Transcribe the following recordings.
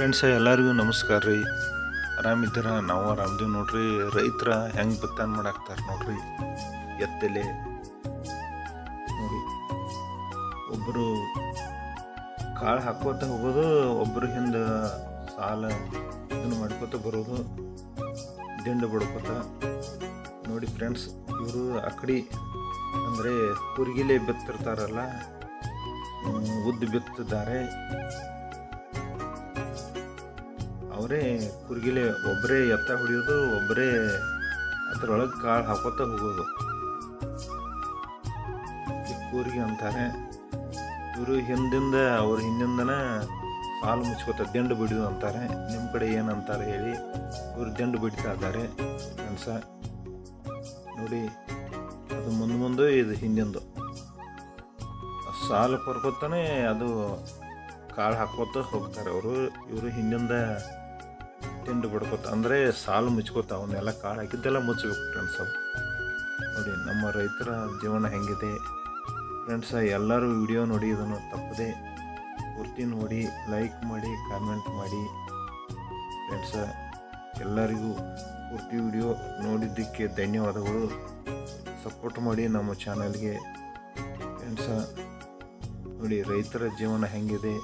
Friends ಎಲ್ಲರಿಗೂ ನಮಸ್ಕಾರ ರೀ. ಆರಾಮಿದ್ದೀರ? ನಾವು ಆರಾಮದೀವಿ ನೋಡ್ರಿ. ರೈತರ ಹೆಂಗೆ ಭತ್ತಾನ ಮಾಡಾಕ್ತಾರೆ ನೋಡ್ರಿ. ಎತ್ತಲೆ. ನೋಡಿ. ಒಬ್ಬರು ಕಾಳು ಹಾಕೋತ ಹೋಗೋದು ಒಬ್ಬರು ಹಿಂದೆ ಸಾಲ ಇದನ್ನು ಮಾಡ್ಕೋತ ಬರೋದು, ದಿಂಡು ಬಡ್ಕೋತ. ನೋಡಿ ಫ್ರೆಂಡ್ಸ್ ಇವರು ಅಕಡಿ ಅಂದರೆ ಕುರ್ಗಿಲೆ ಬಿತ್ತಿರ್ತಾರಲ್ಲ ಉದ್ದು ಬಿತ್ತಿದ್ದಾರೆ. ಅವರೇ ಕುರ್ಗಿಲೆ ಒಬ್ಬರೇ ಎತ್ತ ಹೊಡಿಯೋದು ಒಬ್ಬರೇ ಅದರೊಳಗೆ ಕಾಳು ಹಾಕೋತ ಹೋಗೋದು. ಕೂರ್ಗಿ ಅಂತಾರೆ ಇವರು ಹಿಂದಿಂದ ಅವ್ರ ಹಿಂದಿಂದನ ಸಾಲು ಮುಚ್ಕೋತ ದಂಡು ಬಿಡಿದು ಅಂತಾರೆ. ನಿಮ್ಮ ಕಡೆ ಏನಂತಾರೆ ಹೇಳಿ ಇವರು ದಂಡು ಬಿಡ್ತಾ ಇದ್ದಾರೆ ಕನಸ ನೋಡಿ, ಅದು ಮುಂದೆ ಮುಂದೆ, ಇದು ಹಿಂದಿಂದು. ಸಾಲು ಕೊರ್ಕೊತಾನೆ ಅದು ಕಾಳು ಹಾಕೋತ ಹೋಗ್ತಾರೆ ಅವರು. ಇವರು ಹಿಂದಿಂದ ತಿಂಡು ಬಿಡ್ಕೋತ, ಅಂದರೆ ಸಾಲು ಮುಚ್ಕೋತ, ಅವನ್ನೆಲ್ಲ ಕಾಳು ಹಾಕಿದ್ದೆಲ್ಲ ಮುಚ್ಚಬೇಕು ಫ್ರೆಂಡ್ಸ್ ಅವು ನೋಡಿ, ನಮ್ಮ ರೈತರ ಜೀವನ ಹೆಂಗಿದೆ. ಫ್ರೆಂಡ್ಸ ಎಲ್ಲರೂ ವಿಡಿಯೋ ನೋಡಿ, ಇದನ್ನು ತಪ್ಪದೆ ಪೂರ್ತಿ ನೋಡಿ ಲೈಕ್ ಮಾಡಿ ಕಾಮೆಂಟ್ ಮಾಡಿ. ಫ್ರೆಂಡ್ಸ ಎಲ್ಲರಿಗೂ ಪೂರ್ತಿ ವಿಡಿಯೋ ನೋಡಿದ್ದಕ್ಕೆ ಧನ್ಯವಾದಗಳು. ಸಪೋರ್ಟ್ ಮಾಡಿ ನಮ್ಮ ಚಾನಲ್ಗೆ ಫ್ರೆಂಡ್ಸ ನೋಡಿ, ರೈತರ ಜೀವನ ಹೆಂಗಿದೆ.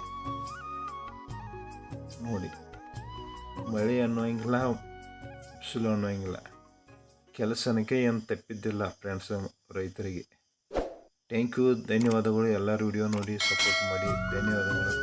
ನೋಡಿ. ಮಳೆ ಅನ್ನೋಂಗಿಲ್ಲ ಬಿಸಿಲು ಅನ್ನೋಂಗಿಲ್ಲ ಕೆಲಸನಕ್ಕೆ ಏನು ತಪ್ಪಿದ್ದಿಲ್ಲ ಫ್ರೆಂಡ್ಸ್ ರೈತರಿಗೆ. ಥ್ಯಾಂಕ್ ಯು ಧನ್ಯವಾದಗಳು. ಎಲ್ಲರೂ ವಿಡಿಯೋ ನೋಡಿ ಸಪೋರ್ಟ್ ಮಾಡಿ. ಧನ್ಯವಾದಗಳು.